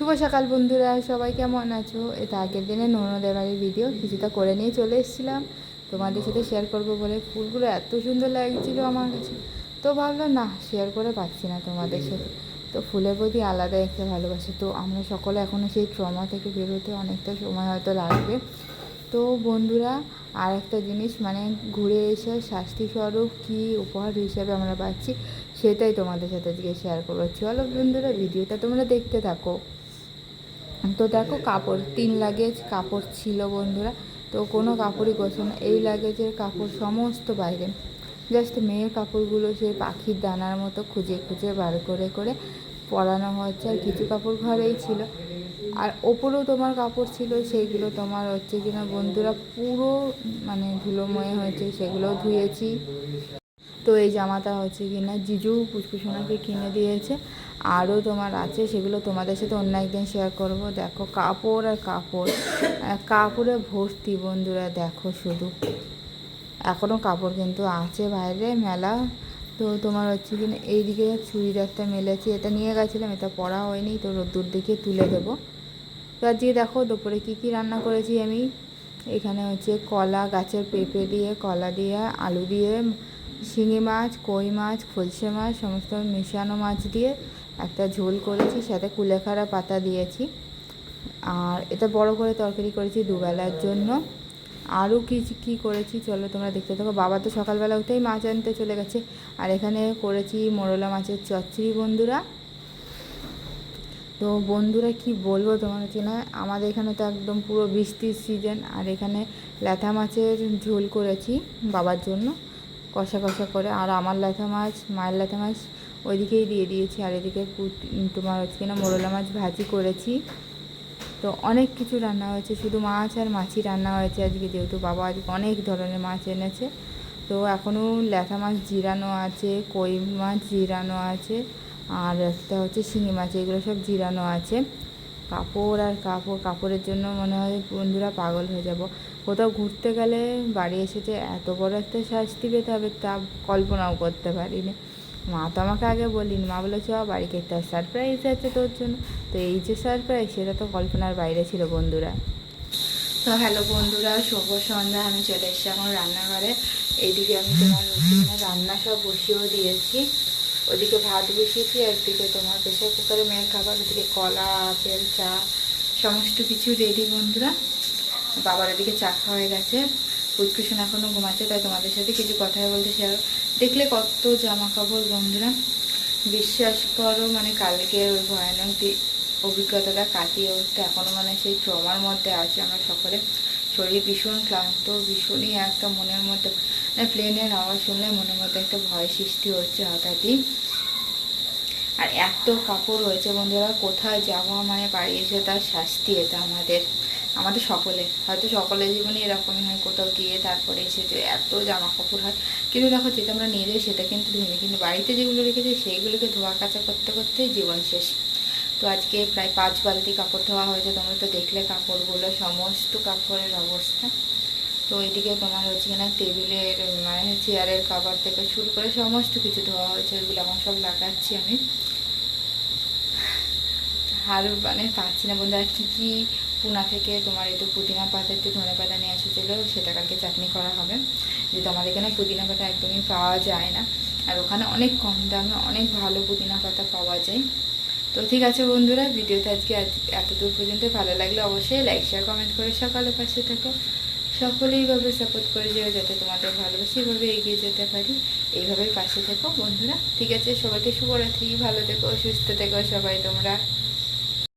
শুভ সকাল বন্ধুরা, সবাই কেমন আছো? এটা আগের দিনে ননদের বাড়ির ভিডিও কিছুটা করে নিয়ে চলে এসেছিলাম। তোমাদের সাথে শেয়ার করব বলে ফুলগুলো এত সুন্দর লাগছিল আমার কাছে। তো ভাবলাম, না শেয়ার করে পাচ্ছি না তোমাদের সাথে। তো ফুলের প্রতি আলাদা একটা ভালোবাসে। তো আমরা সকলে এখনও সেই ট্রমা থেকে বেরোতে অনেকটা সময় হয়তো লাগবে। তো বন্ধুরা আর একটা জিনিস মানে ঘুরে এসে শাস্তিস্বরূপ কী উপহার হিসাবে আমরা পাচ্ছি, সেটাই তোমাদের সাথে আজকে শেয়ার করব। চলো বন্ধুরা ভিডিওটা তোমরা দেখতে থাকো। তো দেখো কাপড়, তিন লাগেজ কাপড় ছিল বন্ধুরা। তো কোনো কাপড়ই গোছে না এই লাগেজের কাপড় সমস্ত বাইরে। জাস্ট মেয়ের কাপড়গুলো সেই পাখির দানার মতো খুঁজে খুঁজে বার করে করে পরানো হচ্ছে। আর কিছু কাপড় ঘরেই ছিল। আর ওপরেও তোমার কাপড় ছিল, সেইগুলো তোমার হচ্ছে কিনা বন্ধুরা পুরো মানে ধুলোময় হয়েছে, সেগুলোও ধুয়েছি। তো এই জামাটা হচ্ছে কিনা জিজু পুচকুসোনাকে কিনে দিয়েছে। আরও তোমার আছে, সেগুলো তোমাদের সাথে অন্য একদিন শেয়ার করব। দেখো, কাপড় আর কাপড়। কাপড়ে ভর্তি বন্ধুরা, দেখো শুধু। এখনও কাপড় কিন্তু আছে বাইরে, মেলা। তো তোমার হচ্ছে কিনা এইদিকে চুড়িদারটা মেলেছি, এটা নিয়ে গেছিলাম, এটা পরা হয়নি, তো রোদ্দুর দিকে তুলে দেবো। তো আজকে দেখো, দুপুরে কী কী রান্না করেছি আমি? এখানে হচ্ছে কলা, গাছের পেঁপে দিয়ে, কলা দিয়ে, আলু দিয়ে শিঙি মাছ, কই মাছ, খলসে মাছ, সমস্ত মিশানো মাছ দিয়ে একটা ঝোল করেছি, সাথে কুলেখাড়া পাতা দিয়েছি। আর এটা বড় করে তরকারি করেছি দুবেলার জন্য। আরও কি, কী করেছি চলো তোমরা দেখতে থাকো। বাবা তো সকালবেলা উঠেই মাছ আনতে চলে গেছে। আর এখানে করেছি মোরলা মাছের চচ্চড়ি, বন্ধুরা। তো বন্ধুরা কি বলব তোমার হচ্ছে না, আমাদের এখানে তো একদম পুরো বৃষ্টির সিজন আর এখানে ল্যাথা মাছের ঝোল করেছি বাবার জন্য। কষা কষা করে, আর আমার ল্যাথা মাছ, মায়ের ল্যাথা মাছ ওইদিকেই দিয়ে দিয়েছি। আর এদিকে তোমার হচ্ছে কিনা মোরলা মাছ ভাজি করেছি। তো অনেক কিছু রান্না হয়েছে, শুধু মাছ আর মাছই রান্না হয়েছে আজকে, যেহেতু বাবা আজকে অনেক ধরনের মাছ এনেছে। তো এখনও ল্যাথা মাছ জিরানো আছে, কই মাছ জিরানো আছে, আর একটা হচ্ছে শিঙি মাছ, এগুলো সব জিরানো আছে। কাপড় আর কাপড় কাপড়ের জন্য মনে হয় বন্ধুরা পাগল হয়ে যাব। কোথাও ঘুরতে গেলে বাড়ি এসে যে এত বড় একটা শাস্তি পেতে হবে তা কল্পনাও করতে পারিনি। মা তো আমাকে আগে বলিনি মা বলেছে "বাবা, বাড়িতে একটা সারপ্রাইজ আছে তোর জন্য। তো এই যে সারপ্রাইজ সেটা তো কল্পনার বাইরে ছিল বন্ধুরা। তো হ্যালো বন্ধুরা শুভ সন্ধ্যা আমি চলে এসেছি এখন রান্নাঘরে। এইদিকে আমি তোমার রান্না সব বসিয়েও দিয়েছি। ওদিকে ভাত বসিয়েছি একদিকে তোমার প্রেশার কুকারে মেয়ের খাবার ওদিকে কলা আপেল চা সমস্ত কিছু রেডি বন্ধুরা। বাবার ওদিকে চা খাওয়া হয়ে গেছে। ফুটকুশন এখনও ঘুমাচ্ছে, তাই তোমাদের সাথে কিছু কথা বলতে শেয়ার দেখলে কত জামা কাপড় বন্ধুরা। বিশ্বাস করো মানে কালকে ওই ভয়ানক অভিজ্ঞতাটা কাটিয়ে উঠতে এখনও মানে সেই ট্রমার মধ্যে আছে আমরা সকলে। শরীর ভীষণ ক্লান্ত, ভীষণই একটা মনের মধ্যে মানে প্লেনের আওয়াজ শুনলে মনের মধ্যে একটা ভয় সৃষ্টি হচ্ছে হঠাৎই। আর এত কাপড় হয়েছে বন্ধুরা, কোথায় যাওয়া মানে বাড়ি এসে তার শাস্তি এটা আমাদের। আমাদের সকলে। হয়তো সকলের জীবনে এরকমই হয়, কোথাও গিয়ে তারপরে এসে যে এত জামা কাপড় হয়। কিন্তু দেখো, যেটা আমরা নিয়ে যাই সেটা কিন্তু ধুইনি কিন্তু বাড়িতে যেগুলো রেখেছি, সেইগুলোকে ধোয়া কাচা করতে করতেই জীবন শেষ। তো আজকে প্রায় পাঁচ বালতি কাপড় ধোয়া হয়েছে, তোমরা তো দেখলে কাপড়গুলো, সমস্ত কাপড়ের অবস্থা। তো এইদিকে তোমার হচ্ছে কিনা টেবিলের মানে চেয়ারের কাভার থেকে শুরু করে সমস্ত কিছু ধোয়া হয়েছে, ওইগুলো এখন সব লাগাচ্ছি আমি। আর মানে পাচ্ছি না বন্ধু আর কী কী পুনা থেকে তোমার একটু পুদিনা পাতা, একটু ধনে পাতা নিয়ে এসেছিল, সেটা কালকে চাটনি করা হবে। যেহেতু আমাদের এখানে পুদিনা পাতা একদমই পাওয়া যায় না। আর ওখানে অনেক কম দামে অনেক ভালো পুদিনা পাতা পাওয়া যায়। তো ঠিক আছে বন্ধুরা, ভিডিওটা আজকে এত- এতদূর পর্যন্ত ভালো লাগলে অবশ্যই লাইক শেয়ার কমেন্ট করে সকালে পাশে থাকো। সকলেই এইভাবে সাপোর্ট করে যেও, যাতে তোমাদের ভালোবাসি এইভাবে এগিয়ে যেতে পারি। এইভাবেই পাশে থেকো বন্ধুরা। ঠিক আছে, সবাইকে শুভরাত্রি। ভালো থেকো, সুস্থ থেকো সবাই তোমরা।